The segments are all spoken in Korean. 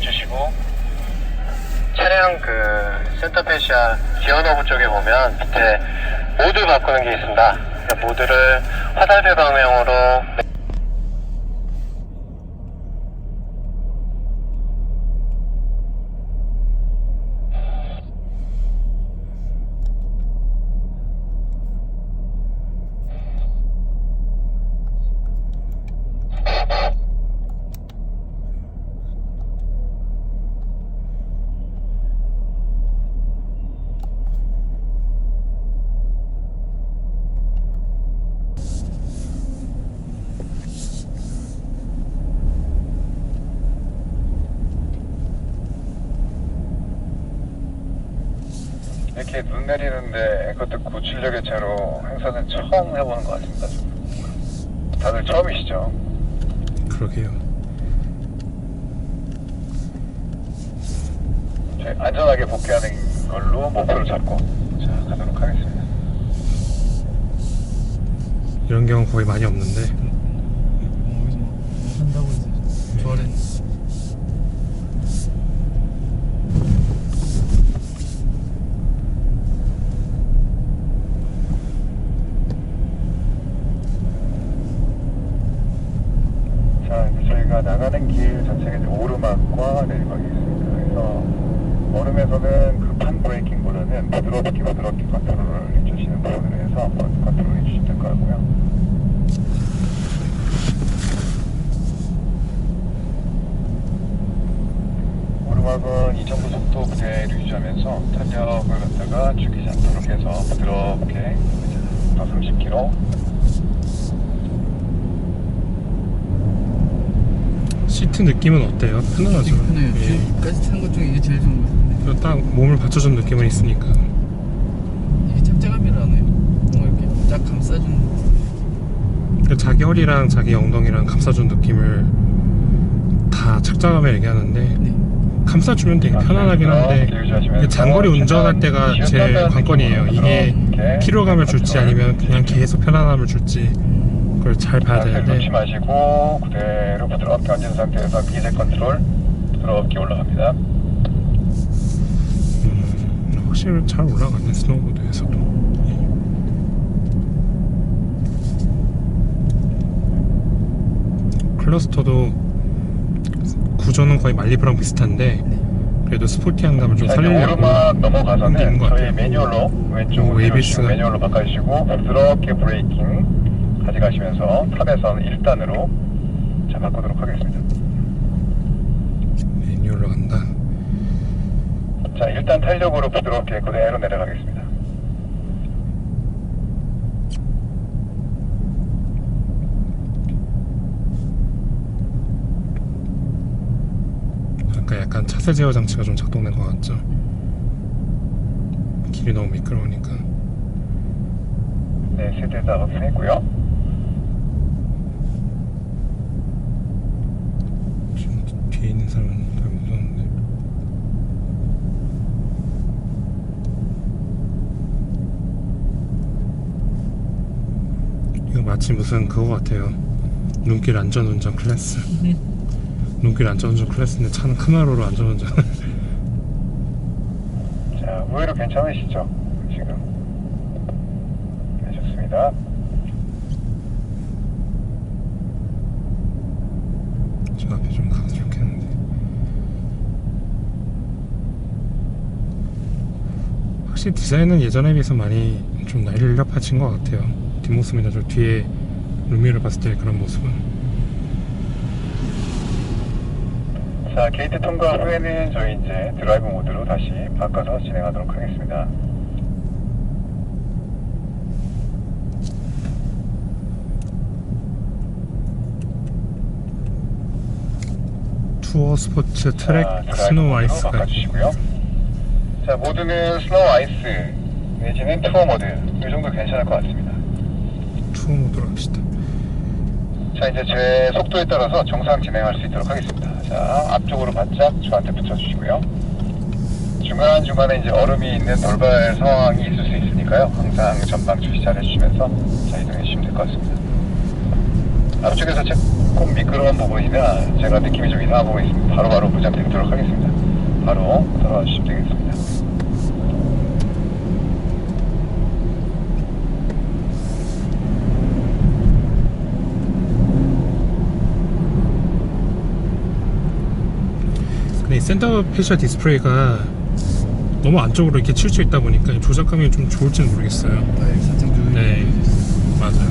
주시고 차량 그 센터페시아 기어너브 쪽에 보면 밑에 모드 바꾸는 게 있습니다. 그러니까 모드를 화살표 방향으로 이렇게 눈 내리는데 그것도 고출력의 차로 행사는 처음 해보는 것 같습니다. 지금. 다들 처음이시죠? 그러게요. 저희 안전하게 복귀하는 걸로 목표를 잡고 자 가도록 하겠습니다. 이런 경우 거의 많이 없는데 뭐 한다고 이제 좋아해. 자 이제 나가는 길 이제 오르막과 내리막이 있습니다. 그래서 오름에서는 급한 브레이킹보다는 부드럽게 부드럽게 컨트롤을 해주시는 부분을 해서 한번 컨트롤 해주시면 될것 같고요. 오르막은 이 정도 속도 그대로 유지하면서 탄력을 갖다가 죽이지 않도록 해서 부드럽게 더 30km 시트 느낌은 어때요? 편안하죠? 편해요. 예. 지금까지 탄 것 중에 이게 제일 좋은 것 같은데. 그리고 딱 몸을 받쳐준 느낌은 있으니까 이게 짭짤함이라네요. 뭔가 이렇게 쫙 감싸주는. 그 자기 허리랑 자기 엉덩이랑 감싸준 느낌을 다 착장하며 얘기하는데 네. 감싸주면 되게 편안하긴 한데 장거리 운전할 때가 제일 관건이에요. 이게 피로감을 줄지 아니면 그냥 계속 편안함을 줄지 그걸 잘 봐야 앞을 놓지 되는데 마시고 그대로 부드럽게 앉은 상태에서 미세 컨트롤 부드럽게 올라갑니다. 음, 확실히 잘 올라가네 스노우보드에서도 클러스터도 구조는 거의 말리브랑 비슷한데 네. 그래도 스포티한 감을 좀 살리려고 오르막 게 넘어가서는 저희. 매뉴얼로 왼쪽으로 가. 매뉴얼로 바꿔주시고 부드럽게 브레이킹 가져가시면서 탑에서는 1단으로 자 바꾸도록 하겠습니다. 메뉴로 간다 자 1단 탄력으로 부드럽게 그대로 내려가겠습니다. 아까 약간 차세 제어 장치가 좀 작동된 것 같죠 길이 너무 미끄러우니까 네 세대 다 세고요. 지금 뒤에 있는 사람은 되게 무서운데. 이거 마치 무슨 그거 같아요. 눈길 안전운전 클래스. 눈길 안전운전 클래스인데 차는 카메라로 안전운전. 자 의외로 괜찮으시죠? 지금. 네 좋습니다. 저 앞에 좀 가스럽게 하는데 확실히 디자인은 예전에 비해서 많이 좀 날렵해진 것 같아요 뒷모습이나 저 뒤에 루미를 봤을 때 그런 모습은 자 게이트 통과 후에는 저희 이제 드라이브 모드로 다시 바꿔서 진행하도록 하겠습니다. 투어 스포츠 트랙 자, 스노우 아이스가 바꿔주시고요. 자 모드는 스노우 아이스 내지는 투어 모드 이 정도 괜찮을 것 같습니다. 투어 모드로 합시다 자 이제 제 속도에 따라서 정상 진행할 수 있도록 하겠습니다. 자 앞쪽으로 바짝 저한테 붙여주시고요. 중간 중간에 이제 얼음이 있는 돌발 상황이 있을 수 있으니까요. 항상 전방 주시 잘 해주시면서 자 이동해 주시면 될 것 같습니다. 앞쪽에서 조금 미끄러운 부분이나 제가 느낌이 좀 이상한 부분이 있으면 바로바로 무장 드리도록 하겠습니다. 바로 주시면 되겠습니다. 근데 이 센터 페셜 디스플레이가 너무 안쪽으로 이렇게 칠수 있다 보니까 조작감이 좀 좋을지는 모르겠어요. 아, 누르. 네, 맞아요.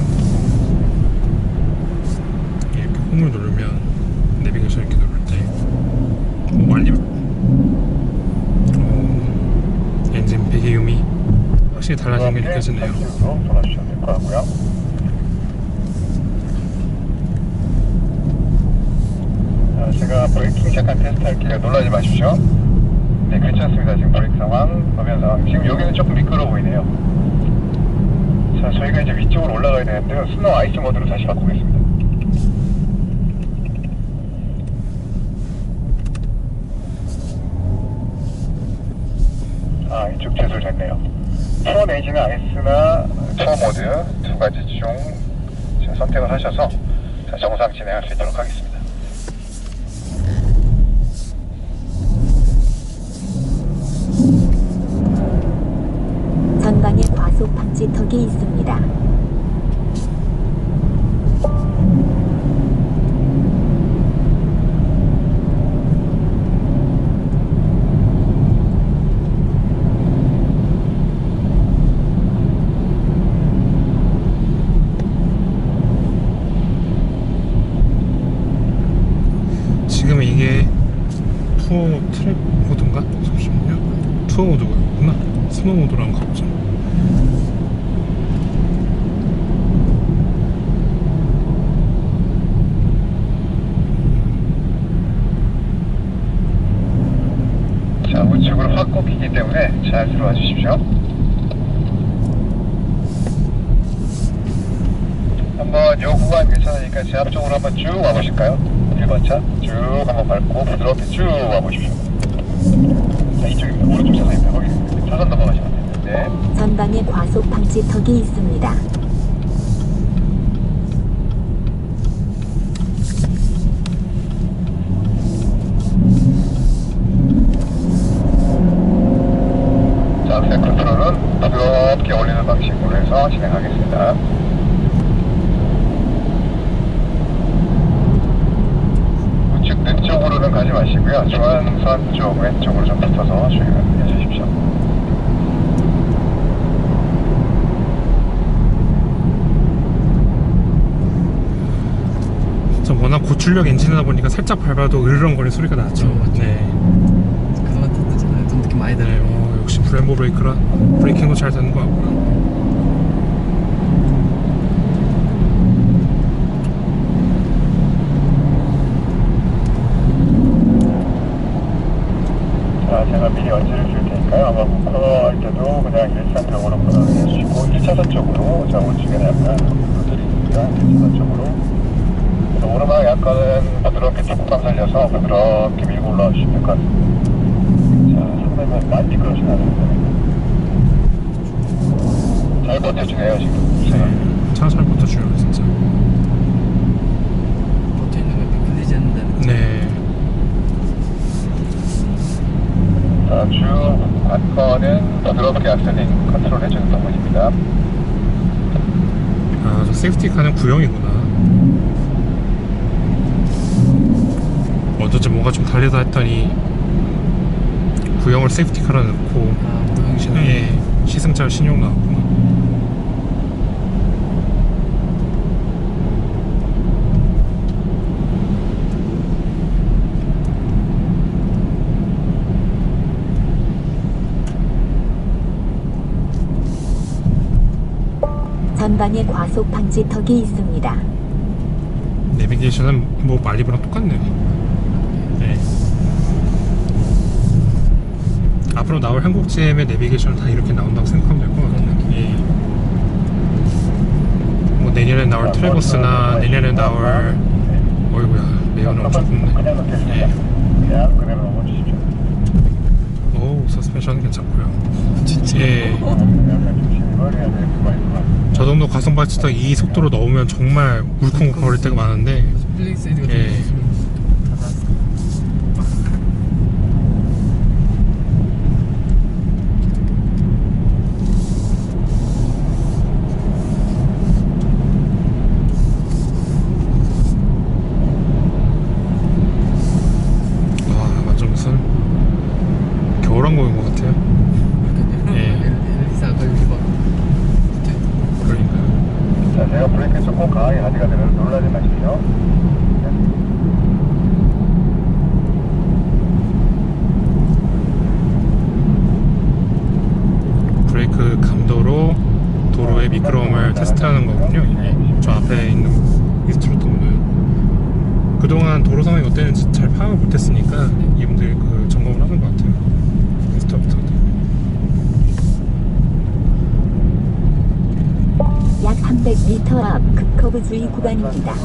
이렇게 홈을 누르면 내비게이션 이렇게 때 오, 알림 오, 엔진 배기음이 확실히 달라진 게 느껴지네요. 자, 제가 브레이킹 잠깐 테스트 할게요. 놀라지 마십시오. 네, 괜찮습니다. 지금 브레이크 상황, 도면 상황. 지금 여기는 조금 미끄러워 보이네요. 자, 저희가 이제 위쪽으로 올라가야 되는데요. 스노우 아이스 모드로 다시 바꾸겠습니다. 아, 이쪽 제설 됐네요. 투어 내지는 아이스나 투어 모드 두 가지 중 자, 선택을 하셔서 자, 정상 진행할 수 있도록 하겠습니다. 전방에 과속 방지턱이 있습니다. 지금 이게 투어 트랙 모드인가? 잠시만요. 투어 모드구나. 스노우 모드랑 가보자. 자, 우측으로 확 꺾이기 때문에 잘 들어와 주십시오. 한번 요 구간 괜찮으니까 제 앞쪽으로 한번 쭉 와보실까요? 1번 차 쭉 한번 밟고 부드럽게 쭉 와보십시오. 자, 이쪽입니다. 오른쪽 차선입니다. 거기 차선 넘어가시면 됩니다. 네. 전방에 과속 방지턱이 있습니다. 자, 악셀 컨트롤은 부드럽게 올리는 방식으로 해서 진행하겠습니다. 우측 가지 마시고요. 중앙선 쪽 왼쪽으로 좀 붙어서 주행을 해주십시오. 좀 워낙 고출력 엔진이다 보니까 살짝 밟아도 으르렁거리는 소리가 나죠. 어, 맞죠. 네. 그동안 탔잖아요. 좀 느낌 많이 네, 달라요. 어, 역시 브렘보 브레이크라 브레이킹도 잘 되는 것 같고요. 자, 제가 미리 언지를 줄 테니까요. 아마 코너할 때도 그냥 일상적으로 코너를 해주시고 1차선 쪽으로 자, 우측에는 약간 드립니다. 1차선 쪽으로 자, 오르막 약간은 부드럽게 조금만 살려서 부드럽게 밀고 올라와 주시면 될 것 같습니다. 자, 상대방 많이 미끄러지진 않습니다. 잘 버텨주네요, 지금. 네. 차잘 붙어줘요, 진짜. 버텨 있는 거 미끌리지 않는다는 거. 네. 자, 쭉 관건은 부드럽게 악셀링 컨트롤 해주는 부분입니다. 아, 저 세이프티 카는 구형이구나. 어쩌지 뭔가 좀 달리다 했더니 구형을 세이프티 카로 넣고 아, 모형이 신형에 시승차 신용 나왔구나. 전방에 과속 방지턱이 있습니다. 내비게이션은 뭐 말리브랑 똑같네요. 네. 앞으로 나올 한국 GM의 내비게이션은 다 이렇게 나온다고 생각하면 될 것 같아요. 예. 뭐 내년에 나올 트레버스나 내년에 나올 어이구야 매연은 엄청 굽네. 그냥 넣겠습니다. 예. 그냥 그대로 넘어주십시오. 오 서스펜션은 괜찮고요. 진짜. 예. 저 정도 발치턱 이 속도로 넣으면 정말 울컹울컹 거릴 때가 많은데 예. 거 다 닫았어. 와 완전 무슨 겨울왕국인 것 같아요 그러니까요. 예. 엘리사가 여기 막 붙어있고. 그러니까 자, 제가 브레이크 조금 강하게 가져가 되면 놀라지 마시고요. 브레이크 감도로 도로의 미끄러움을 저 앞에 있는 인스트루터는 그동안 도로 상황이 어땠는지 잘 파악을 못했으니까 이분들 그 점검을 하는 것 같아요 인스트루터들 약 300m 앞 급커브 주의 구간입니다. 네.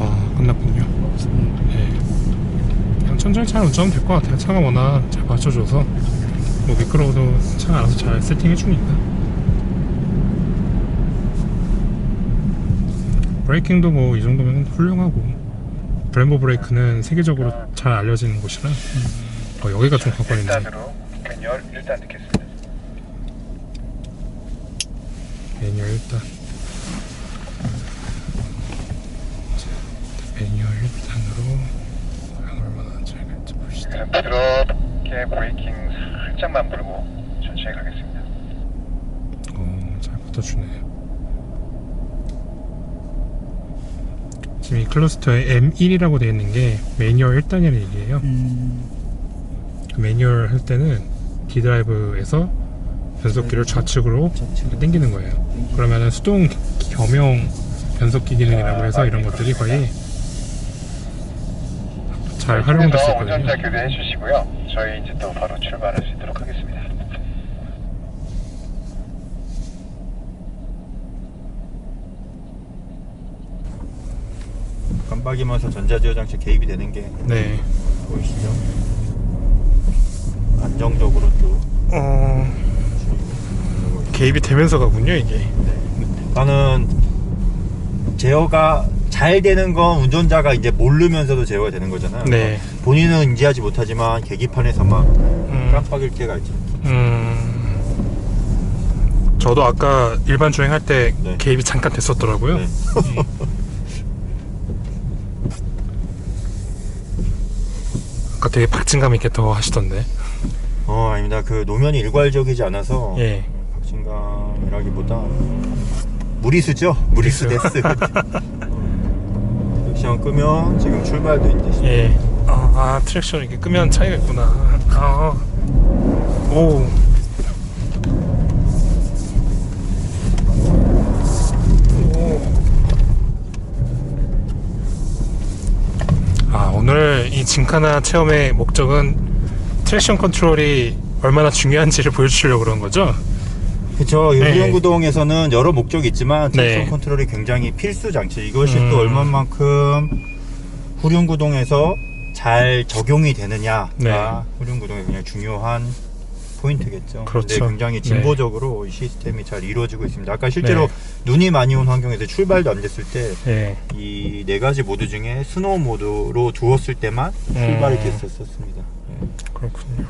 아 끝났군요 예. 천천히 잘 운전하면 될 것 같아요. 차가 워낙 잘 받쳐줘서. 뭐 미끄러워도 차가 알아서 잘 세팅해 주니까. 브레이킹도 뭐 이 정도면 훌륭하고. 브렘보 브레이크는 세계적으로 잘 알려지는 곳이라 어, 여기가 좀 1단으로 매뉴얼 1단 듣겠습니다. 매뉴얼 일단. 자, 매뉴얼 1단으로 봅시다 그럼 부드럽게 브레이킹 살짝만 불고 천천히 가겠습니다. 어, 잘 붙어주네요. 지금 이 클러스터에 M1이라고 되어 있는 게 매뉴얼 1단이라는 얘기예요. 음. 그 매뉴얼 할 때는 D 드라이브에서 변속기를 좌측으로 좌측으로. 당기는 거예요. 그러면은 수동 겸용 변속기 기능이라고 해서 이런 것들이 거의 잘 활용될 수 이제서 있거든요. 운전자 교대해 주시고요. 저희 이제 또 바로 출발할 수 있도록 하겠습니다. 깜빡이면서 전자제어 장치 개입이 되는 게 네. 보이시죠? 안정적으로 또 어, 개입이 되면서 가군요, 이게. 나는 제어가 잘 되는 건 운전자가 이제 모르면서도 제어가 되는 거잖아요. 네. 본인은 인지하지 못하지만 계기판에서 막 음. 깜빡일 때가 있죠. 음, 저도 아까 일반 주행할 때 네. 개입이 잠깐 됐었더라고요. 네. 아까 되게 박진감 있게 더 하시던데. 어 아닙니다. 그 노면이 일괄적이지 않아서 예. 박진감이라기보다 무리수죠. 무리수 무리수. 데스. 액션 끄면 지금 출발도 이제 예. 아, 아, 트랙션 이렇게 끄면 차이가 있구나. 아. 오. 오. 아, 오늘 이 짐카나 체험의 목적은 트랙션 컨트롤이 얼마나 중요한지를 보여주려고 그런 거죠? 그렇죠. 네. 유리연구동에서는 여러 목적이 있지만 네. 트랙션 컨트롤이 굉장히 필수 장치. 이것이 음. 또 얼마만큼 후륜구동에서 잘 적용이 되느냐가 네. 후륜구동의 굉장히 중요한 포인트겠죠. 그렇죠. 근데 굉장히 네. 진보적으로 이 시스템이 잘 이루어지고 있습니다. 아까 실제로 네. 눈이 많이 온 환경에서 출발도 안 됐을 때 예. 이네 가지 모드 중에 스노우 모드로 두었을 때만 음. 출발이 됐었습니다. 네. 그렇군요.